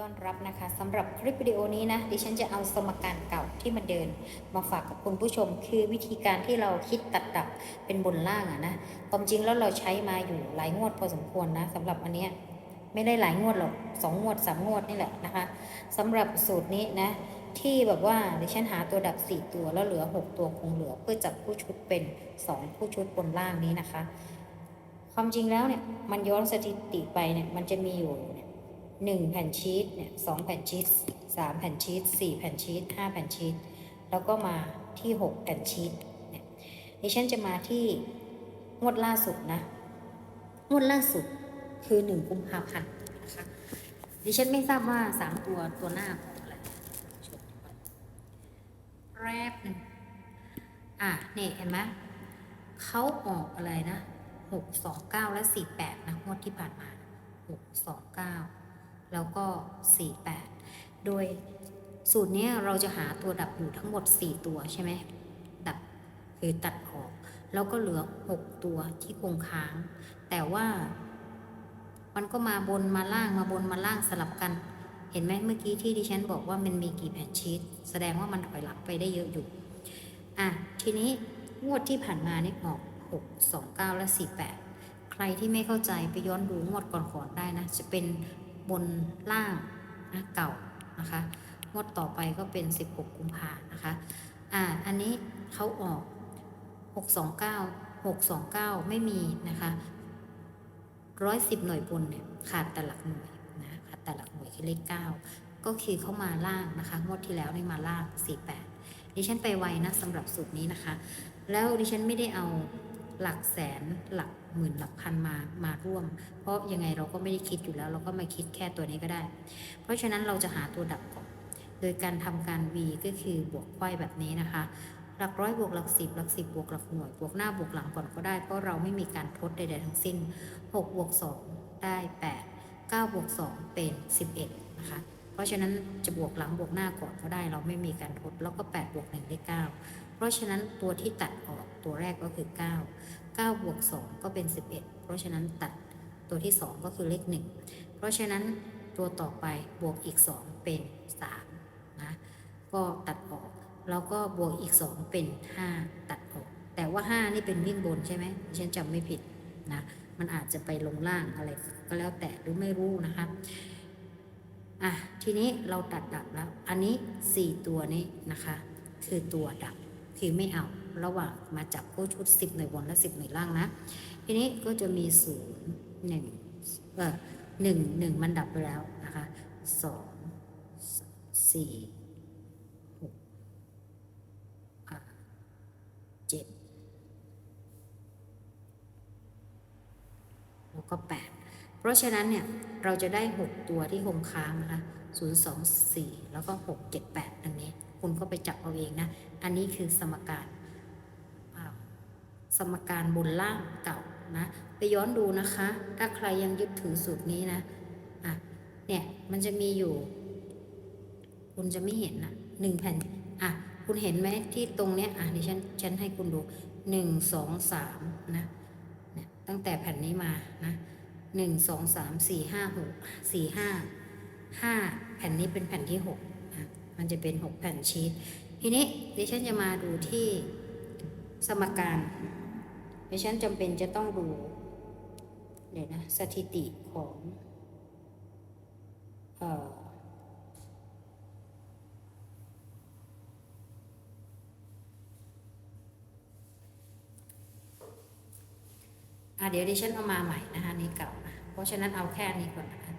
ต้อนรับนะคะสำหรับคลิปวิดีโอนี้นะดิฉันจะเอาสมการเก่าที่มันเดิน มาฝากกับคุณผู้ชมคือวิธีการที่เราคิดตัดดับเป็นบนล่างอะนะความจริงแล้วเราใช้มาอยู่หลายงวดพอสมควรนะสำหรับอันเนี้ยไม่ได้หลายงวดหรอกสองงวดสามงวดนี่แหละนะคะสำหรับสูตรนี้นะที่แบบว่าดิฉันหาตัวดับ 4 ตัวแล้วเหลือ 6 ตัวคงเหลือเพื่อจับผู้ชุดเป็น 2 ผู้ชุดบนล่างนี้นะคะ ความจริงแล้วเนี่ยมันย้อนสถิติไปเนี่ยมันจะมีอยู่เนี่ย หนึ่งแผ่นชีตเนี่ยสองแผ่นชีตสามแผ่นชีตสี่แผ่นชีตห้าแผ่นชีตแล้วก็มาที่หกแผ่นชีตเนี่ยดิฉันจะมาที่งวดล่าสุดนะ งวดล่าสุดคือหนึ่งกุมภาพันธ์นะคะดิฉันไม่ทราบว่าสามตัวตัวหน้าของอะไรแรบหนึ่งอะนี่เห็นไหมเขาออกอะไรนะหกสองเก้าและสี่แปดนะงวดที่ผ่านมาหกสองเก้า แล้วก็สี่แปดโดยสูตรนี้เราจะหาตัวดับอยู่ทั้งหมดสี่ตัวใช่ไหมดับคือตัดออก แล้วก็เหลือหกตัวที่คงค้าง แต่ว่ามันก็มาบนมาล่างมาบนมาล่างสลับกัน เห็นไหมเมื่อกี้ที่ดิฉันบอกว่ามันมีกี่แผ่นชีตแสดงว่ามันถอยหลังไปได้เยอะอยู่ อะ ทีนี้งวดที่ผ่านมานี่ออก 6 2 9 และ 48 ใครที่ไม่เข้าใจไปย้อนดูงวดก่อนๆได้นะ จะเป็น บนล่างนะเก่านะคะงวดต่อไปก็เป็น 16 กุมภานะคะอ่าอันนี้เขาออก 629 629 ไม่มีนะคะร้อยสิบหน่วยบนเนี่ยขาดแต่หลักหน่วยนะขาดแต่หลักหน่วยคือเลข 9 ก็คือเข้ามาล่างนะคะงวดที่แล้วนี่มาล่าง 48 ดิฉันไปไวนะสำหรับสูตรนี้นะคะ แล้วดิฉันไม่ได้เอา หลักแสนหลักหมื่นหลักพันมามาร่วม เพราะยังไงเราก็ไม่ได้คิดอยู่แล้ว เราก็มาคิดแค่ตัวนี้ก็ได้ เพราะฉะนั้นเราจะหาตัวดับก่อนโดยการทำการ v ก็คือบวกไขว้แบบนี้นะคะ หลักร้อยบวกหลักสิบหลักสิบบวกหลักหน่วยบวกหน้าบวกหลังก่อนก็ได้เพราะเราไม่มีการทดใดๆทั้งสิ้น6บวก2ได้8 9บวก2เป็น 11 นะคะ เพราะฉะนั้นจะบวกหลังบวกหน้าก่อนก็ได้ เราไม่มีการทดแล้วก็8บวก1ได้9 เพราะฉะนั้นตัวที่ตัดออกตัวแรกก็คือ 9 9บวก2ก็เป็น 11 เพราะฉะนั้นตัดตัวที่ 2 ก็คือเลข 1 เพราะฉะนั้นตัวต่อไปบวกอีก 2 เป็น3นะก็ตัดออก แล้วก็บวกอีก 2 เป็น 5 ตัดออก แต่ว่า 5 นี่เป็นวิ่งบนใช่ไหมฉันจำไม่ผิดนะมันอาจจะไปลงล่างอะไรก็แล้วแต่หรือไม่รู้นะคะอะทีนี้เราตัดดับแล้ว อันนี้ 4 ตัวนี้นะคะ คือตัวดับ คือไม่เอาระหว่างมาจับคู่ชุด 10 หน่วยบนและ 10 หน่วยล่างนะ ทีนี้ก็จะมี 0 1เออหนึ่งหนึ่งมันดับไปแล้วนะคะสองสี่หกเจ็ดแล้วก็แปดเพราะฉะนั้นเนี่ย เราจะได้ 6 ตัวที่คงค้างนะคะ0 2 4 แล้วก็ 6 7 8ดังนี้ คุณก็ไปจับเอาเองนะ อันนี้คือสมการสมการบนล่างเก่านะ ไปย้อนดูนะคะ ถ้าใครยังยึดถือสูตรนี้นะอะเนี่ยมันจะมีอยู่ คุณจะไม่เห็นนะหนึ่งแผ่นอะคุณเห็นไหมที่ตรงเนี้ยอะดิฉันฉันให้คุณดูหนึ่งสองสามนะเนี่ยตั้งแต่แผ่นนี้มานะหนึ่งสองสามสี่ห้าหกสี่ห้าห้าแผ่นนี้เป็นแผ่นที่หก มันจะเป็นหกแผ่นชีตทีนี้ดิฉันจะมาดูที่สมการดิฉันจำเป็นจะต้องดูเดี๋ยวนะสถิติของเอ่อเดี๋ยวดิฉันเอามาใหม่นะคะนี่เก่านะ เพราะฉะนั้นเอาแค่นี้ก่อนนะคะ